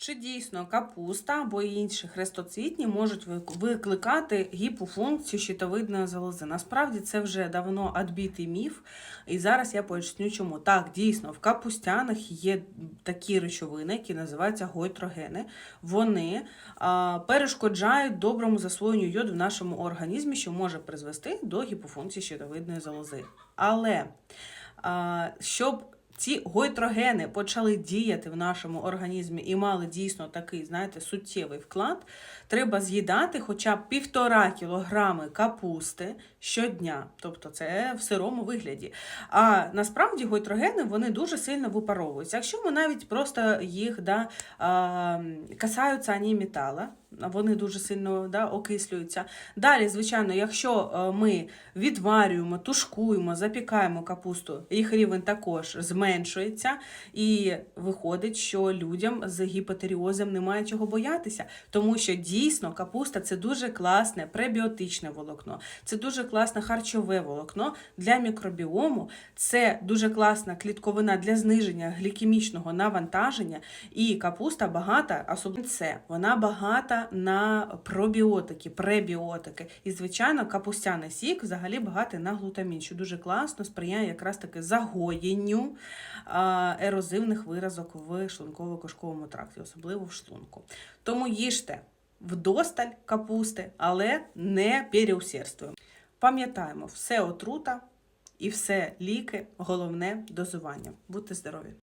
Чи дійсно капуста або інші хрестоцвітні можуть викликати гіпофункцію щитовидної залози? Насправді це вже давно адбитий міф, і зараз я поясню чому. Так, дійсно, в капустянах є такі речовини, які називаються гойтрогени. Вони перешкоджають доброму засвоєнню йоду в нашому організмі, що може призвести до гіпофункції щитовидної залози. Але щоб ці гойтрогени почали діяти в нашому організмі і мали дійсно такий, знаєте, суттєвий вклад, треба з'їдати хоча б півтора кілограми капусти щодня. Тобто це в сирому вигляді. А насправді гойтрогени вони дуже сильно випаровуються. Якщо ми навіть просто їх да, касаються ані метала, вони дуже сильно да, окислюються. Далі, звичайно, якщо е, ми відварюємо, тушкуємо, запікаємо капусту, їх рівень також зменшується, і виходить, що людям з гіпотеріозом немає чого боятися, тому що дійсно капуста це дуже класне пребіотичне волокно, це дуже класне харчове волокно для мікробіому, це дуже класна клітковина для зниження глікемічного навантаження, і капуста багата, особливо це, вона багата на пробіотики, пребіотики. І, звичайно, капустяний сік взагалі багатий на глутамін, що дуже класно сприяє якраз таки загоєнню ерозивних виразок в шлунково-кишковому тракті, особливо в шлунку. Тому їжте вдосталь капусти, але не переусердствуємо. Пам'ятаємо, все отрута і все ліки, головне дозування. Будьте здорові!